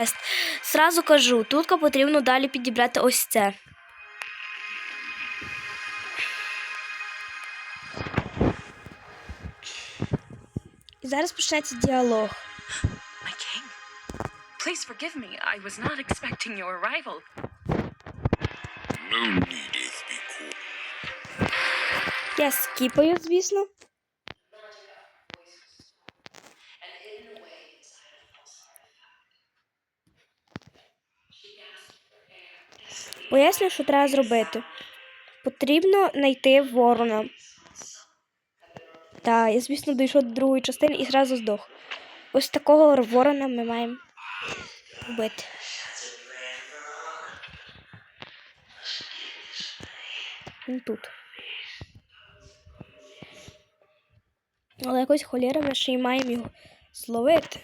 Тест. Сразу кажу, тут потрібно далі підібрати ось це. І зараз почнеться діалог. My king. Please forgive me. I was not expecting your arrival. No needeth be called. Я скіпаю, звісно. Поясню, що треба зробити. Потрібно знайти ворона. Так, я, звісно, дійшов до другої частини і зразу здох. Ось такого ворона ми маємо вбити. Він тут. Але якось холєра ми ще й маємо його зловити.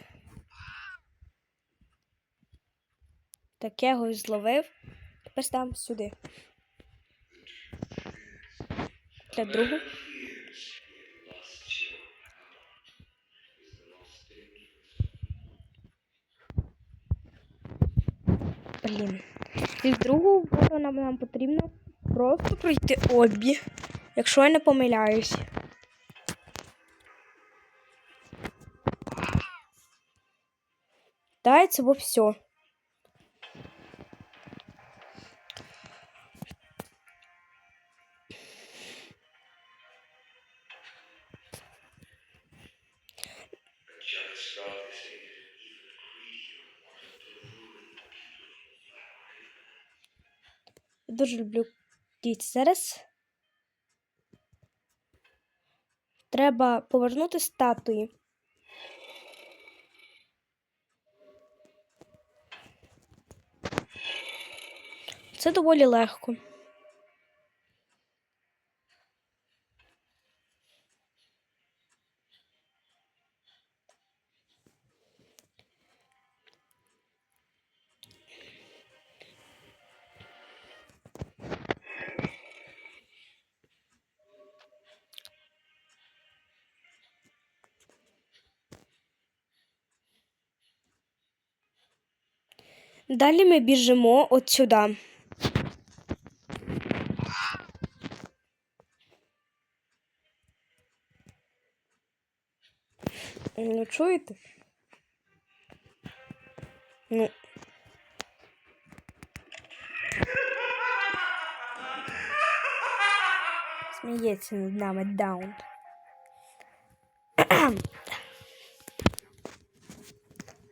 Так, я його зловив. Тепер ставимо сюди. Для другу. Блін. І другу ворона нам потрібно просто пройти обі, якщо я не помиляюсь. Це бо все. Дуже люблю діти. Зараз треба повернути статуї. Це доволі легко. Далі ми біжимо от сюди. Ну, чуєте? Ну. Сміється над нами даун.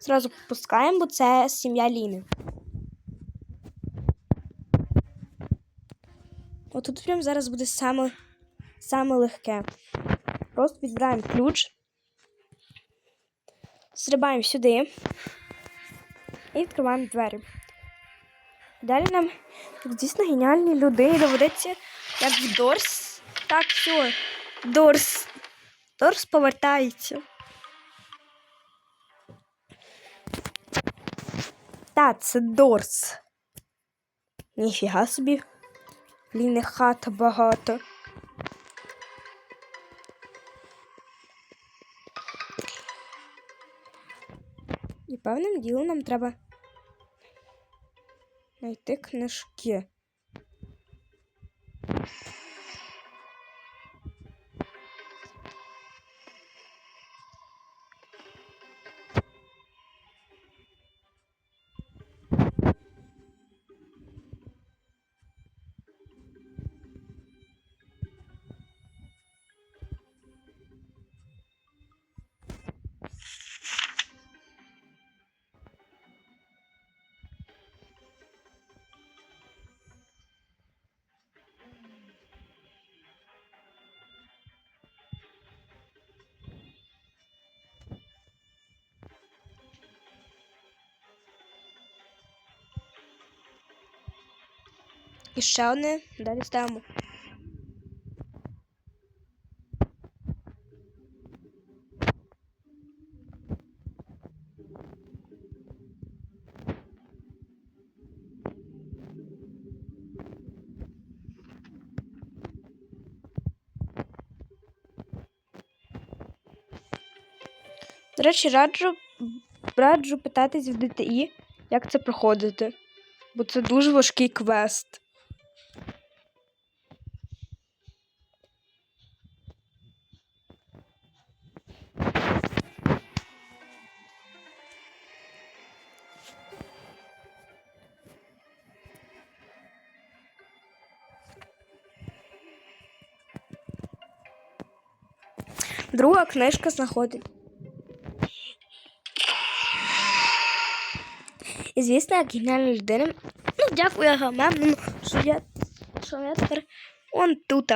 Зразу пускаємо, бо це сім'я Ліни. Отут прям зараз буде саме, саме легке. Просто відбираємо ключ, стрибаємо сюди і відкриваємо двері. Далі нам, дійсно геніальні людині, доведеться, як в Дорс. Так, все. Дорс. Дорс повертається. Та, це Дорс. Ніфіга собі. Блін, хата багато. І певним ділом нам треба знайти книжки. І ще одне. Далі ставимо. До речі, раджу, раджу питатись в ДТІ, як це проходити. Бо це дуже важкий квест. Друга книжка знаходить. І звісно, як геніальна людина. Ну, дякую Агамемнону, що я, що я тепер он тут.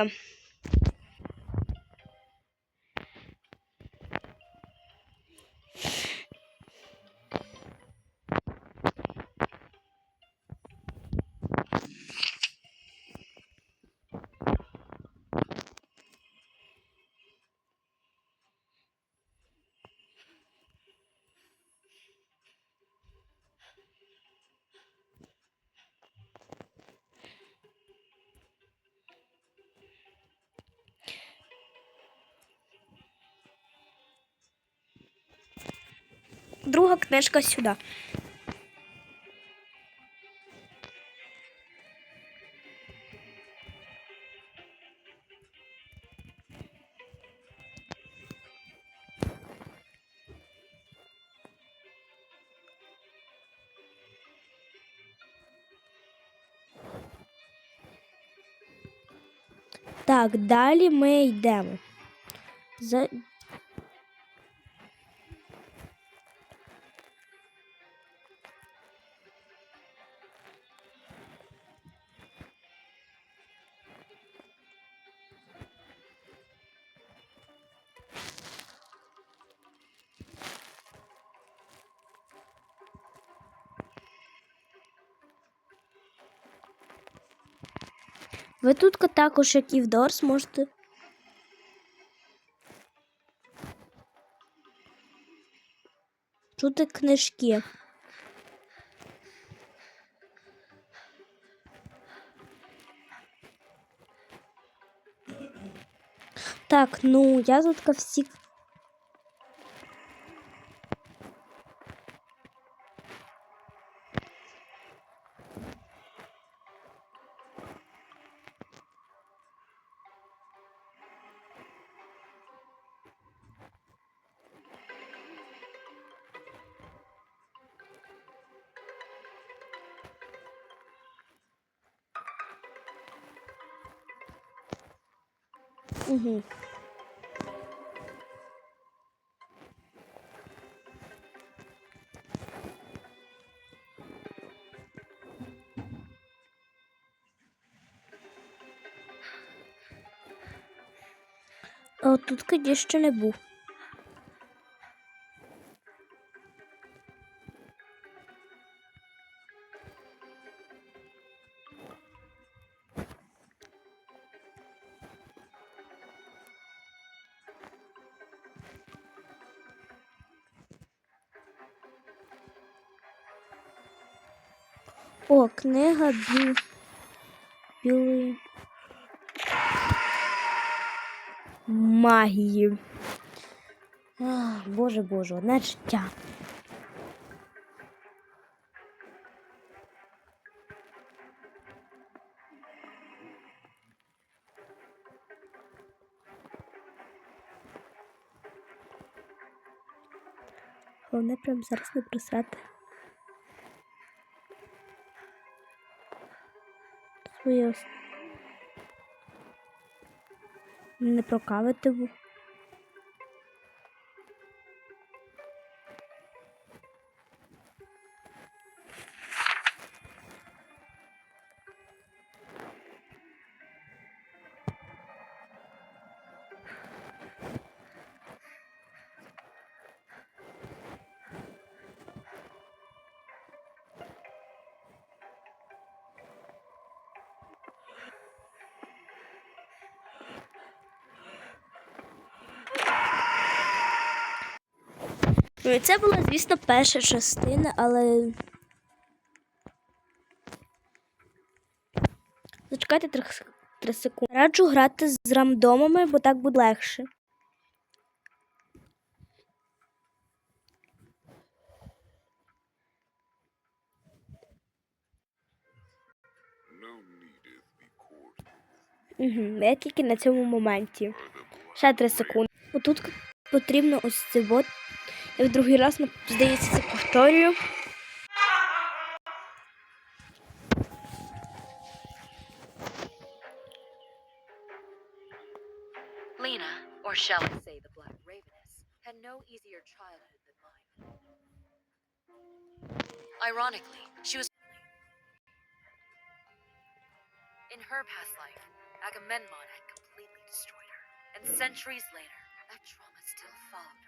Друга книжка сюди. Так, далі ми йдемо. Ви тут також, як і в Дорс, можете. Чути книжки. Так, ну я тут всі. Угу. О, тут тоді ще не був. О, книга бі... білої магії. Ах, боже боже, одне життя. Головне прям зараз не просрати. Своє не прокавити. в- Це була, звісно, перша частина, але. Зачекайте 3, секунди. Раджу грати з рандомами, бо так буде легше. Угу, Я тільки на цьому моменті. Ще 3 секунди. Отут потрібно ось це вот Я в другий раз, ну, здається, це повторюю. Lena, or shall I say the Black Raveness, had no easier childhood than mine. Ironically, she was. In her past life, Agamemnon had completely destroyed her, and centuries later, that trauma still followed her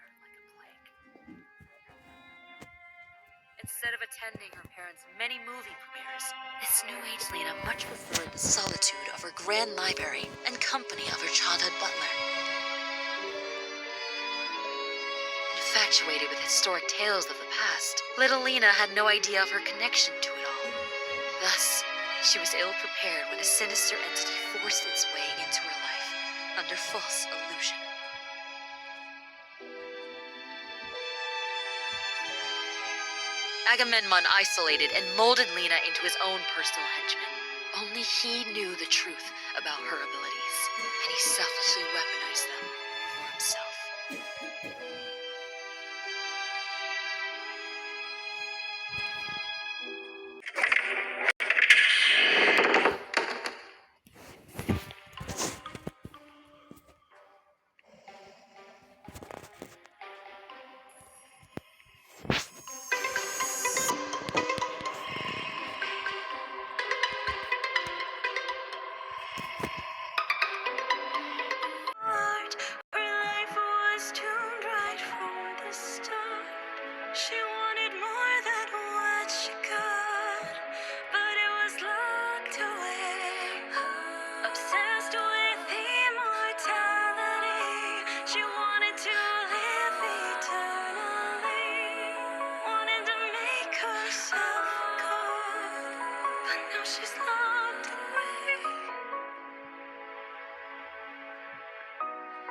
Instead of attending her parents' many movie premieres, this new age Lena much preferred the solitude of her grand library and company of her childhood butler. Infatuated with historic tales of the past, little Lena had no idea of her connection to it all. Thus, she was ill prepared when a sinister entity forced its way into her life under false illusion. Agamemnon isolated and molded Lena into his own personal henchman. Only he knew the truth about her abilities, and he selfishly weaponized them for himself.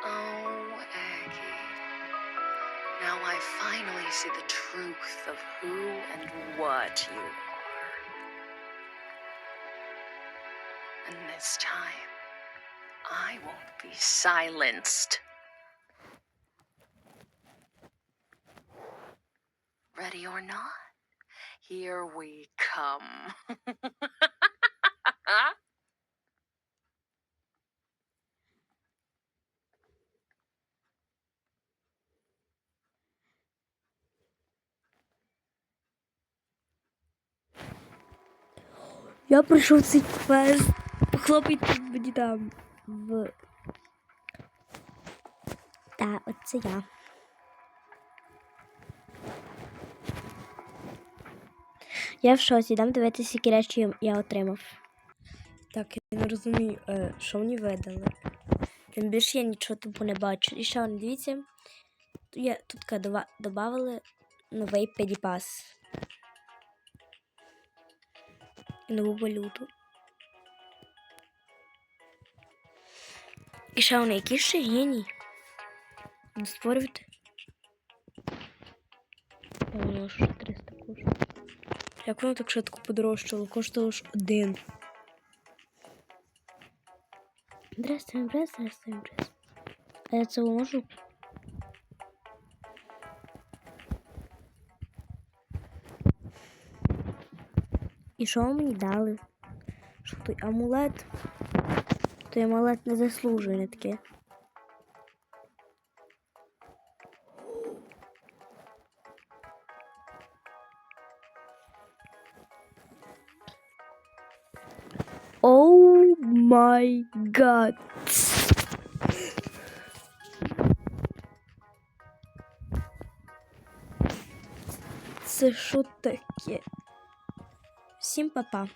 Oh, finally see the truth of who and what you are. And this time, I won't be silenced. Ready or not, here we come. Я пройшов цей квест. Хлопець тут мені там в. Та, оце я. Я в шоці, дам дивитися, які речі я- отримав. Так, я не розумію, е, що мені видали. Тим більше я нічого типу не бачу. І ще дивіться, я тут добавили новий педіпас. І нову валюту. І ще вони які ще геній. Створювати. Воно ж 300 коштує. Як воно так швидко подорожчало? Коштує лише один. Здрастуємо, здрастуємо, здрастуємо. А я це можу? І що мені дали? Що той амулет? Той амулет не заслужує таке. Май гад. Це що таке? Всім па-па.